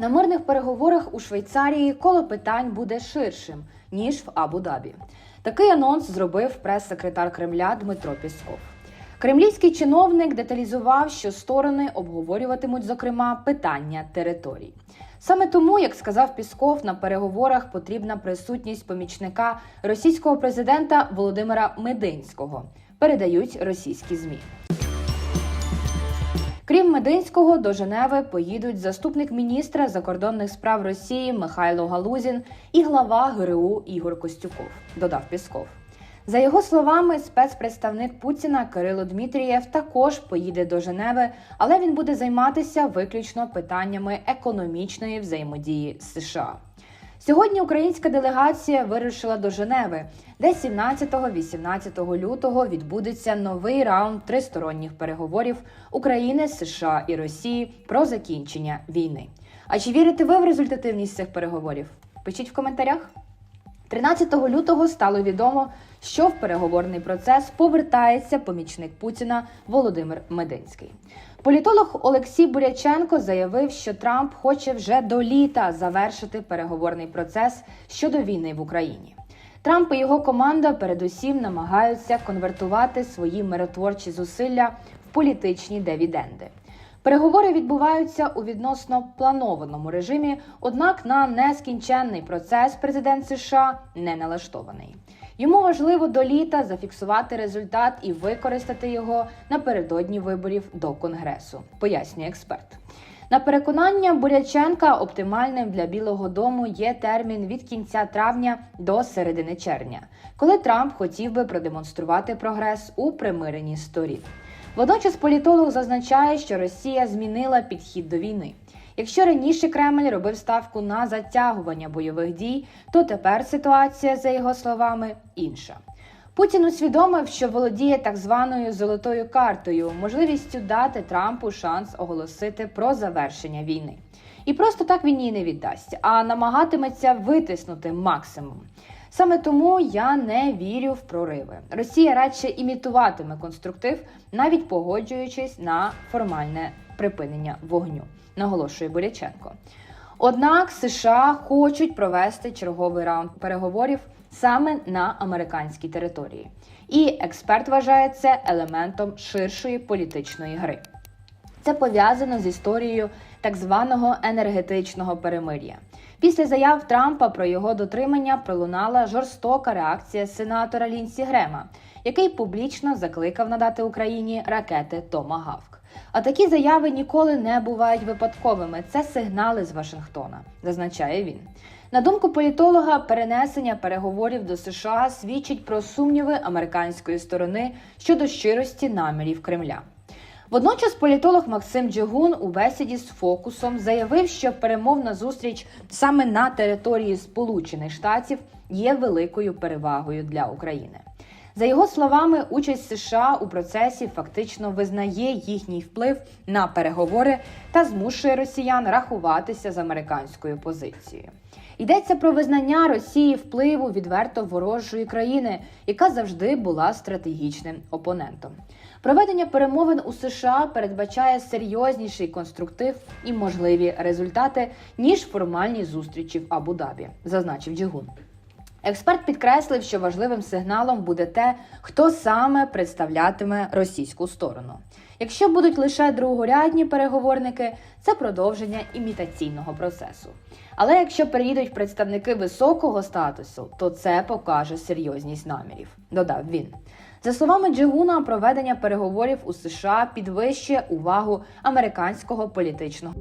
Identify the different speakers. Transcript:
Speaker 1: На мирних переговорах у Швейцарії коло питань буде ширшим ніж в Абу-Дабі. Такий анонс зробив прес-секретар Кремля Дмитро Пісков. Кремлівський чиновник деталізував, що сторони обговорюватимуть зокрема питання територій. Саме тому, як сказав Пісков, на переговорах потрібна присутність помічника російського президента Володимира Мединського. Передають російські змі. Крім Мединського, до Женеви поїдуть заступник міністра закордонних справ Росії Михайло Галузін і глава ГРУ Ігор Костюков, додав Пісков. За його словами, спецпредставник Путіна Кирило Дмитрієв також поїде до Женеви, але він буде займатися виключно питаннями економічної взаємодії з США. Сьогодні українська делегація вирушила до Женеви, де 17-18 лютого відбудеться новий раунд тристоронніх переговорів України, США і Росії про закінчення війни. А чи вірите ви в результативність цих переговорів? Пишіть в коментарях. 13 лютого стало відомо, що в переговорний процес повертається помічник Путіна Володимир Мединський. Політолог Олексій Буряченко заявив, що Трамп хоче вже до літа завершити переговорний процес щодо війни в Україні. Трамп і його команда передусім намагаються конвертувати свої миротворчі зусилля в політичні дивіденди. Переговори відбуваються у відносно планованому режимі, однак на нескінченний процес президент США не налаштований. Йому важливо до літа зафіксувати результат і використати його напередодні виборів до конгресу, пояснює експерт. На переконання Буряченка оптимальним для Білого Дому є термін від кінця травня до середини червня, коли Трамп хотів би продемонструвати прогрес у примиренні сторін. Водночас політолог зазначає, що Росія змінила підхід до війни. Якщо раніше Кремль робив ставку на затягування бойових дій, то тепер ситуація, за його словами, інша. Путін усвідомив, що володіє так званою золотою картою, можливістю дати Трампу шанс оголосити про завершення війни. І просто так він її не віддасть, а намагатиметься витиснути максимум. Саме тому я не вірю в прориви. Росія радше імітуватиме конструктив, навіть погоджуючись на формальне припинення вогню, наголошує Буряченко. Однак США хочуть провести черговий раунд переговорів саме на американській території, і експерт вважає це елементом ширшої політичної гри. Це пов'язано з історією так званого енергетичного перемир'я. Після заяв Трампа про його дотримання пролунала жорстока реакція сенатора Лінсі Грема, який публічно закликав надати Україні ракети Томагавк. А такі заяви ніколи не бувають випадковими. Це сигнали з Вашингтона, зазначає він. На думку політолога, перенесення переговорів до США свідчить про сумніви американської сторони щодо щирості намірів Кремля. Водночас політолог Максим Джигун у бесіді з фокусом заявив, що перемовна зустріч саме на території Сполучених Штатів є великою перевагою для України. За його словами, участь США у процесі фактично визнає їхній вплив на переговори та змушує росіян рахуватися з американською позицією. Йдеться про визнання Росії впливу відверто ворожої країни, яка завжди була стратегічним опонентом. Проведення перемовин у США передбачає серйозніший конструктив і можливі результати ніж формальні зустрічі в Абу-Дабі, зазначив Джигун. Експерт підкреслив, що важливим сигналом буде те, хто саме представлятиме російську сторону. Якщо будуть лише другорядні переговорники, це продовження імітаційного процесу. Але якщо приїдуть представники високого статусу, то це покаже серйозність намірів, додав він. За словами Джигуна, проведення переговорів у США підвищує увагу американського політичного.